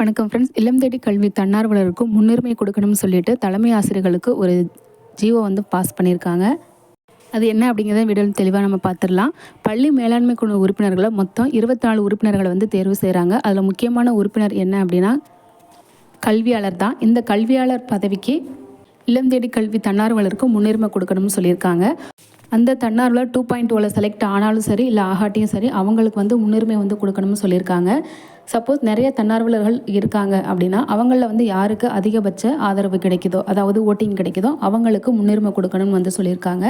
வணக்கம் ஃப்ரெண்ட்ஸ் இல்லம் தேடி கல்வி தன்னார்வலருக்கும் முன்னுரிமை கொடுக்கணும்னு சொல்லிட்டு தலைமை ஆசிரியர்களுக்கு ஒரு ஜீவோ வந்து பாஸ் பண்ணியிருக்காங்க. அது என்ன அப்படிங்கிறத வீடியோ தெளிவாக நம்ம பார்த்துடலாம். பள்ளி மேலாண்மை குழு உறுப்பினர்களை மொத்தம் இருபத்தி நாலு உறுப்பினர்களை வந்து தேர்வு செய்கிறாங்க அதில் முக்கியமான உறுப்பினர் என்ன அப்படின்னா கல்வியாளர் தான். இந்த கல்வியாளர் பதவிக்கு இல்லம் தேடி கல்வி தன்னார்வலருக்கு முன்னுரிமை கொடுக்கணும்னு சொல்லியிருக்காங்க. அந்த தன்னார்வலர் டூ பாயிண்ட் டூவில் செலக்ட் ஆனாலும் சரி இல்லை ஆகாட்டியும் சரி அவங்களுக்கு வந்து முன்னுரிமை வந்து கொடுக்கணும்னு சொல்லியிருக்காங்க. சப்போஸ் நிறைய தன்னார்வலர்கள் இருக்காங்க அப்படின்னா அவங்களில் வந்து யாருக்கு அதிகபட்ச ஆதரவு கிடைக்குதோ அதாவது ஓட்டிங் கிடைக்குதோ அவங்களுக்கு முன்னுரிமை கொடுக்கணும்னு வந்து சொல்லியிருக்காங்க.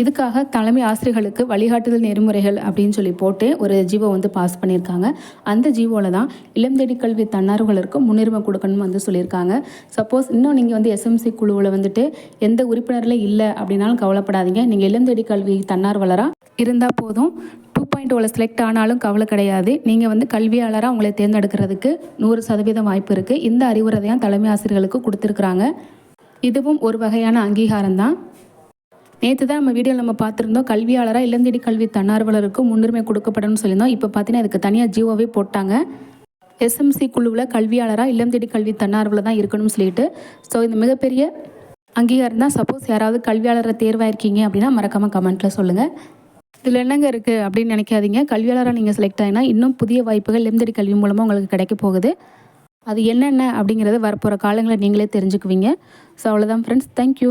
இதுக்காக தலைமை ஆசிரியர்களுக்கு வழிகாட்டுதல் நெறிமுறைகள் அப்படின்னு சொல்லி போட்டு ஒரு ஜீவோ வந்து பாஸ் பண்ணியிருக்காங்க. அந்த ஜீவோவில் தான் இளம் தேடி கல்வி தன்னார்வலருக்கு முன்னுரிமை கொடுக்கணும்னு வந்து சொல்லியிருக்காங்க. சப்போஸ் இன்னும் நீங்கள் வந்து எஸ்எம்சி குழுவில் வந்துட்டு எந்த உறுப்பினரில் இல்லை அப்படின்னாலும் கவலைப்படாதீங்க. நீங்கள் இளம் தேடி கல்வி தன்னார்வலராக இருந்தால் போதும். பாயிண்ட் ஓவில் செலக்ட் ஆனாலும் கவலை கிடையாது. நீங்கள் வந்து கல்வியாளராக உங்களை தேர்ந்தெடுக்கிறதுக்கு நூறு சதவீதம் வாய்ப்பு இருக்குது இந்த அறிவுரை தலைமை ஆசிரியர்களுக்கு கொடுத்துருக்குறாங்க. இதுவும் ஒரு வகையான அங்கீகாரம் தான் நேற்று தான் நம்ம வீடியோவில் நம்ம பார்த்துருந்தோம் கல்வியாளராக இளந்தேடி கல்வி தன்னார்வலருக்கு முன்னுரிமை கொடுக்கப்படணும்னு சொல்லியிருந்தோம். இப்போ பார்த்தீங்கன்னா அதுக்கு தனியாக ஜியோவே போட்டாங்க. எஸ்எம்சி குழுவில் கல்வியாளராக இல்லந்தேடி கல்வி தன்னார்வல தான் இருக்கணும்னு சொல்லிட்டு. ஸோ இந்த மிகப்பெரிய அங்கீகாரம் தான் சப்போஸ் யாராவது கல்வியாளரை தேர்வாயிருக்கீங்க அப்படின்னா மறக்காமல் கமெண்ட்டில் சொல்லுங்கள் இதில் என்னங்க இருக்குது அப்படின்னு நினைக்காதீங்க. கல்வியாளராக நீங்கள் செலக்ட் ஆகினா இன்னும் புதிய வாய்ப்புகள் இல்லந்தேடி கல்வி மூலமாக உங்களுக்கு கிடைக்க போகுது. அது என்னென்ன அப்படிங்கிறத வரப்போகிற காலங்களை நீங்களே தெரிஞ்சுக்குவீங்க. ஸோ அவ்வளோதான் ஃப்ரெண்ட்ஸ் தேங்க்யூ